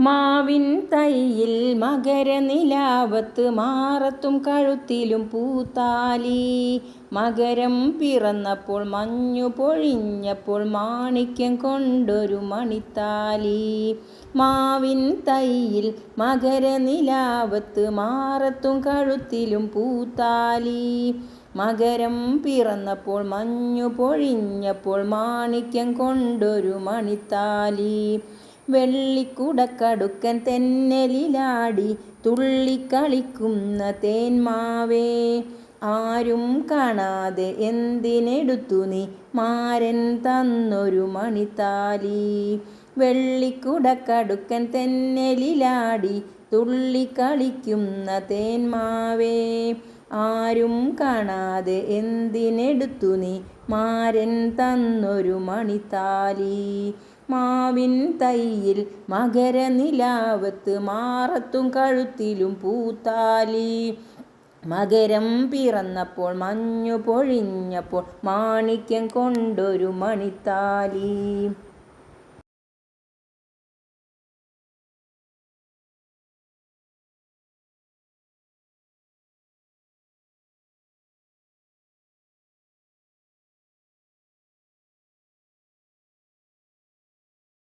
മാവിൻ തൈയിൽ മകരനിലാവത്ത് മാറത്തും കഴുത്തിലും പൂത്താലി. മകരം പിറന്നപ്പോൾ മഞ്ഞു പൊഴിഞ്ഞപ്പോൾ മാണിക്യം കൊണ്ടൊരു മണിത്താലി. മാവിൻ തൈയിൽ മകരനിലാവത്ത് മാറത്തും കഴുത്തിലും പൂത്താലി. മകരം പിറന്നപ്പോൾ മഞ്ഞു പൊഴിഞ്ഞപ്പോൾ മാണിക്യം കൊണ്ടൊരു മണിത്താലി. വെള്ളിക്കുടക്കടുക്കൻ തെന്നലിലാടി തുള്ളിക്കളിക്കുന്ന തേന്മാവേ. ആരും കാണാതെ എന്തിനെടുത്തു നീ? മാരൻ തന്നൊരു മണിത്താലി. വെള്ളിക്കുടക്കടുക്കൻ തെന്നലിലാടി തുള്ളിക്കളിക്കുന്ന തേന്മാവേ. ആരും കാണാതെ എന്തിനെടുത്തു നീ? മാരൻ തന്നൊരു മണിത്താലി. മാവിൻ തൈയിൽ മകരനിലാവത്ത് മാറത്തും കഴുത്തിലും പൂത്താലി. മകരം പിറന്നപ്പോൾ മഞ്ഞു പൊഴിഞ്ഞപ്പോൾ മാണിക്യം കൊണ്ടൊരു മണിത്താലി.